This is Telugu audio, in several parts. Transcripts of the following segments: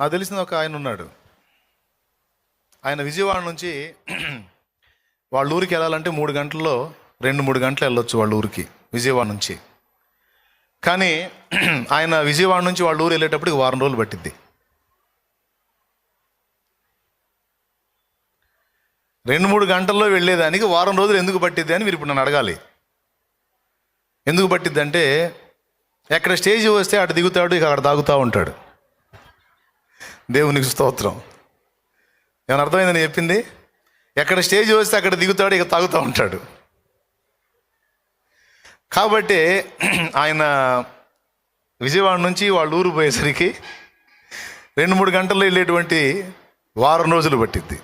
నాకు తెలిసిన ఒక ఆయన ఉన్నాడు. ఆయన విజయవాడ నుంచి వాళ్ళ ఊరికి వెళ్ళాలంటే మూడు గంటల్లో రెండు మూడు గంటలు వెళ్ళొచ్చు వాళ్ళ ఊరికి విజయవాడ నుంచి. కానీ ఆయన విజయవాడ నుంచి వాళ్ళ ఊరు వెళ్ళేటప్పటికి వారం రోజులు పట్టింది రెండు మూడు గంటల్లో వెళ్ళేదానికి వారం రోజులు ఎందుకు పట్టిద్ది అని మీరు ఇప్పుడు నన్ను అడగాలి. ఎందుకు పట్టిద్ది అంటే ఎక్కడ స్టేజ్ వస్తే అటు దిగుతాడు ఇక అక్కడ తాగుతూ ఉంటాడు. దేవునికి స్తోత్రం. ఏమైనా అర్థమైందని చెప్పింది? ఎక్కడ స్టేజ్ వస్తే అక్కడ దిగుతాడు ఇక తాగుతూ ఉంటాడు. కాబట్టి ఆయన విజయవాడ నుంచి వాళ్ళ ఊరు పోయేసరికి రెండు మూడు గంటల్లో వెళ్ళేటువంటి వారం రోజులు పట్టిద్ది.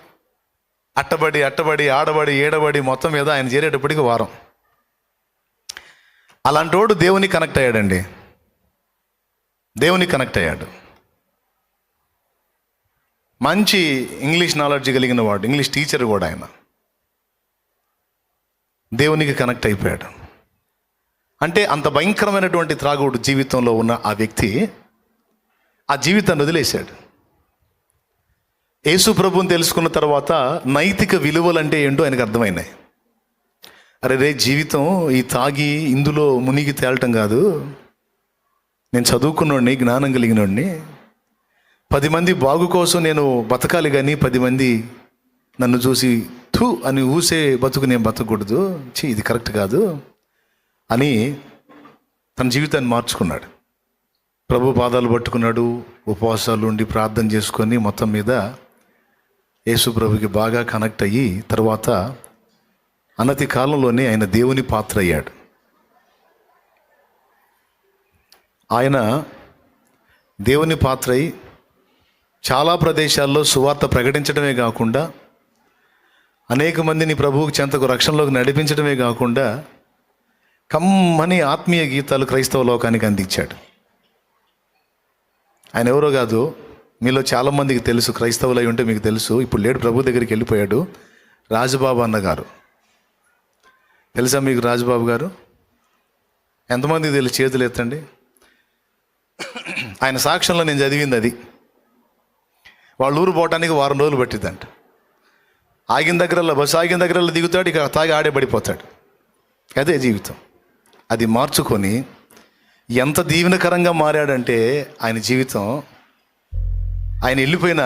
అట్టబడి అట్టబడి ఆడబడి ఏడబడి మొత్తం మీద ఆయన చేరేటప్పటికి వారం. అలాంటి వాడు దేవుని కనెక్ట్ అయ్యాడండి. దేవుని కనెక్ట్ అయ్యాడు. మంచి ఇంగ్లీష్ నాలెడ్జ్ కలిగిన వాడు ఇంగ్లీష్ టీచర్ కూడా ఆయన. దేవునికి కనెక్ట్ అయిపోయాడు. అంటే అంత భయంకరమైనటువంటి త్రాగుడు జీవితంలో ఉన్న ఆ వ్యక్తి ఆ జీవితాన్ని వదిలేశాడు. యేసు ప్రభుని తెలుసుకున్న తర్వాత నైతిక విలువలు అంటే ఏంటో ఆయనకు అర్థమైనాయి. అరే రే జీవితం ఈ తాగి ఇందులో మునిగి తేలటం కాదు. నేను చదువుకున్నోడిని జ్ఞానం కలిగినోడిని పది మంది బాగు కోసం నేను బతకాలి కానీ పది మంది నన్ను చూసి థూ అని ఊసే బతుకు నేను బతకూడదు. చీ ఇది కరెక్ట్ కాదు అని తన జీవితాన్ని మార్చుకున్నాడు. ప్రభు పాదాలు పట్టుకున్నాడు. ఉపవాసాలు ఉండి ప్రార్థన చేసుకొని మొత్తం మీద యేసు ప్రభుకి బాగా కనెక్ట్ అయ్యి తర్వాత అనతి కాలంలోనే ఆయన దేవుని పాత్ర అయ్యాడు ఆయన దేవుని పాత్ర అయి చాలా ప్రదేశాల్లో సువార్త ప్రకటించడమే కాకుండా అనేక మందిని ప్రభువుకి చెంతకు రక్షణలోకి నడిపించడమే కాకుండా కమ్మని ఆత్మీయ గీతాలు క్రైస్తవ లోకానికి అందించాడు. ఆయన ఎవరో కాదు మీలో చాలామందికి తెలుసు క్రైస్తవులై ఉంటే మీకు తెలుసు. ఇప్పుడు లేడు ప్రభు దగ్గరికి వెళ్ళిపోయాడు రాజుబాబు అన్న గారు తెలుసా మీకు రాజుబాబు గారు? ఎంతమందికి తెలుసు? చేతులు ఎత్తండి. ఆయన సాక్ష్యంలో నేను చదివింది అది. వాళ్ళ ఊరు పోవడానికి వారం రోజులు పట్టిద్దంట. ఆగిన దగ్గరలో బస్సు ఆగిన దగ్గరలో దిగుతాడు ఇక తాగి ఆడే పడిపోతాడు. అదే జీవితం. అది మార్చుకొని ఎంత దీవెనకరంగా మారాడంటే ఆయన జీవితం ఆయన వెళ్ళిపోయిన